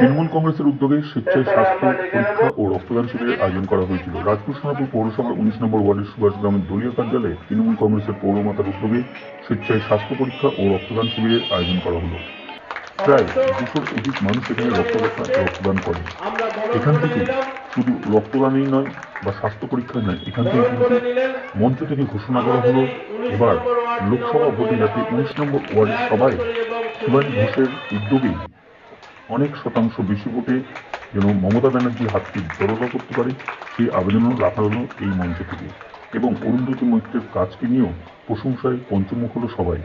তৃণমূল কংগ্রেসের উদ্যোগে স্বেচ্ছায় স্বাস্থ্য পরীক্ষা ও রক্তদান শিবিরের আয়োজন করা হয়েছিল। রাজপুর সোনাপুর পৌরসভার উনিশ নম্বর ওয়ার্ডের সুভাষ গ্রামের দলীয় কার্যালয়ে তৃণমূল কংগ্রেসের পৌরমাতার উদ্যোগে স্বেচ্ছায় স্বাস্থ্য পরীক্ষা ও রক্তদান শিবিরের আয়োজন করা হলো। প্রায় দুশোর অধিক মানুষ এখানে রক্তদাতা রক্তদান করেন। এখান থেকে শুধু রক্তদানই নয় বা স্বাস্থ্য পরীক্ষাই নয় এখান থেকে কিন্তু মঞ্চ থেকে ঘোষণা করা হলো। এবার লোকসভা ভোটে যাতে উনিশ নম্বর ওয়ার্ডের সবাই শিবানী ঘোষের উদ্যোগেই অনেক শতাংশ বেশি ভোটে যেন মমতা ব্যানার্জির হাতকে জড়তা করতে পারে সেই আবেদনও রাখা হলো এই মঞ্চ থেকে। এবং অরুন্ধতী মৈত্রের কাজকে নিয়েও প্রশংসায় পঞ্চমুখ হলো সবাই।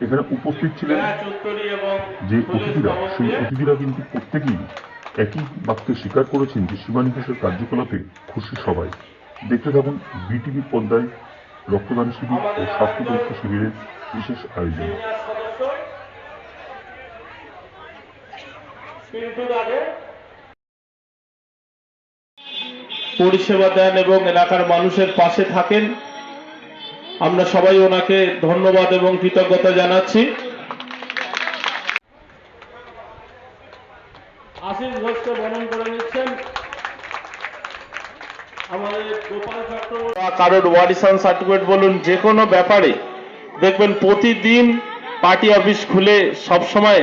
এখানে উপস্থিত ছিলেন যে অতিথিরা সেই অতিথিরা কিন্তু প্রত্যেকেই একই বাক্যে স্বীকার করেছেন যে শিবানী ঘোষের কার্যকলাপে খুশি সবাই। দেখতে থাকুন বিটিভি পর্দায় রক্তদান শিবির ও স্বাস্থ্য পরীক্ষা শিবিরের বিশেষ আয়োজন। পরিষেবা দেন এবং এলাকার মানুষের পাশে থাকেন। আমরা সবাই ওনাকে ধন্যবাদ এবং কৃতজ্ঞতা জানাচ্ছি। আশিস ঘোষকে বরণ করে নিচ্ছেন। আমাদের গোপাল চক্রবর্তী কারোর ওয়ারিসান সার্টিফিকেট বলুন যে কোনো ব্যাপারে। দেখবেন প্রতিদিন পার্টি অফিস খুলে সব সময়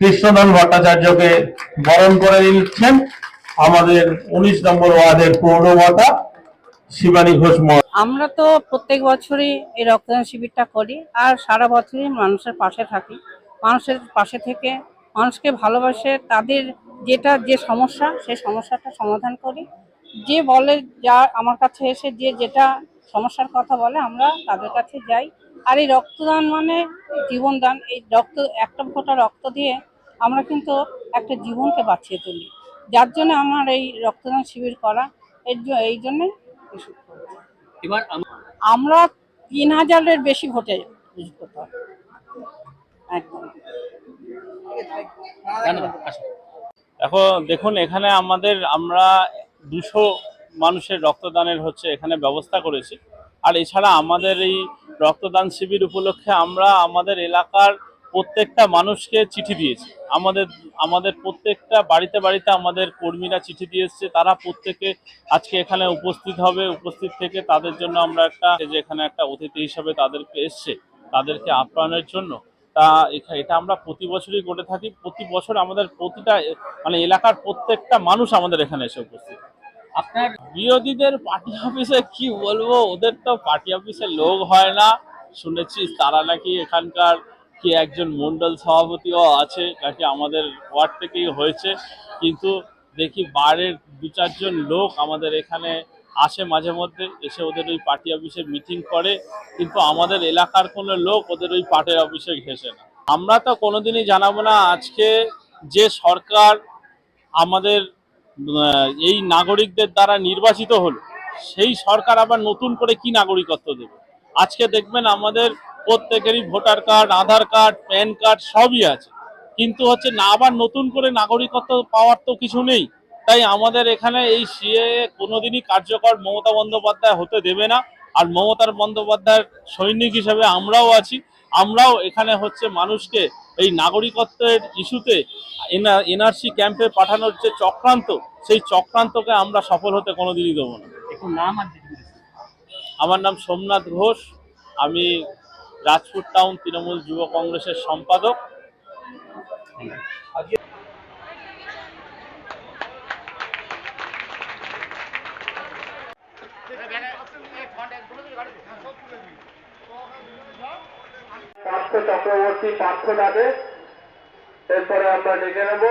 কৃষ্ণধন ভট্টাচার্যকে বরণ করে নিচ্ছেন আমাদের উনিশ নম্বর ওয়ার্ডের পৌরমাতা শিবানী ঘোষ। আমরা তো প্রত্যেক বছরই এই রক্তদান শিবিরটা করি আর সারা বছরই মানুষের পাশে থাকি মানুষের পাশে থেকে মানুষকে ভালোবাসে, তাদের যেটা যে সমস্যা, সেই সমস্যাটা সমাধান করি যে বলে যা আমার কাছে এসে যে যেটা সমস্যার কথা বলে, আমরা তাদের কাছে যাই আর এই রক্তদান মানে জীবনদান এই রক্ত, একটা ফোঁটা রক্ত দিয়ে আমরা কিন্তু একটা জীবনকে বাঁচিয়ে তুলি যার জন্য আমার এই রক্তদান শিবির করা, এর এই জন্যে। এবার আমরা তিন হাজারের বেশি ভোটে একদম। এখন দেখুন এখানে আমাদের আমরা দুশো মানুষের রক্তদানের হচ্ছে এখানে ব্যবস্থা করেছি। আর এছাড়া আমাদের এই রক্তদান শিবির উপলক্ষে আমরা আমাদের এলাকার প্রত্যেকটা মানুষকে চিঠি দিয়েছি। আমাদের আমাদের প্রত্যেকটা বাড়িতে বাড়িতে আমাদের কর্মীরা চিঠি দিয়ে তারা প্রত্যেকে আজকে এখানে উপস্থিত হবে, উপস্থিত থেকে তাদের জন্য আমরা একটা যে এখানে একটা অতিথি হিসাবে তাদেরকে এসছে, তাদেরকে আপ্যায়নের জন্য। তা এটা আমরা প্রতি বছরই করে থাকি। প্রতি বছর আমাদের প্রতিটা মানে এলাকার প্রত্যেকটা মানুষ আমাদের এখানে এসে উপস্থিত। আপনার বিরোধীদের পার্টি অফিসে কি বলব? ওদের তো পার্টি অফিসে লোক হয় না। শুনেছি তারা নাকি এখানকার কি একজন মন্ডল সভাপতিও আছে নাকি আমাদের ওয়ার্ড থেকেই হয়েছে। কিন্তু দেখি বাইরের দু চারজন লোক আমাদের এখানে আসে মাঝে মধ্যে, এসে ওদের ওই পার্টি অফিসে মিটিং করে। কিন্তু আমাদের এলাকার কোনো লোক ওদের ওই পার্টি অফিসে ঘেসে না। আমরা তো কোনোদিনই জানাব না আজকে যে সরকার আমাদের এই নাগরিকদের দ্বারা নির্বাচিত হলো, সেই সরকার আবার নতুন করে কি নাগরিকত্ব দেবে? আজকে দেখবেন আমাদের প্রত্যেকেরই voter card, Aadhaar card, PAN card সবই আছে। কিন্তু হচ্ছে না, আবার নতুন করে নাগরিকত্ব পাওয়ার তো কিছু নেই। তাই আমাদের এখানে এই সিএ কোনোদিনই কার্যকর মমতা বন্দ্যোপাধ্যায় হতে দেবে না। আর মমতার বন্দ্যোপাধ্যায়ের সৈনিক হিসেবে আমরাও আছি। আমরাও এখানে হচ্ছে মানুষকে এই নাগরিকত্বের ইস্যুতে এনআরসি ক্যাম্পে পাঠানোর যে চক্রান্ত, সেই চক্রান্তকে আমরা সফল হতে কোনোদিনই দেবো না। একটু নাম। আমার নাম সোমনাথ ঘোষ। আমি রাজপুর টাউন তৃণমূল যুব কংগ্রেসের সম্পাদক। চক্রবর্তী পার্থ দাদে এরপরে আমরা ডেকে নেব।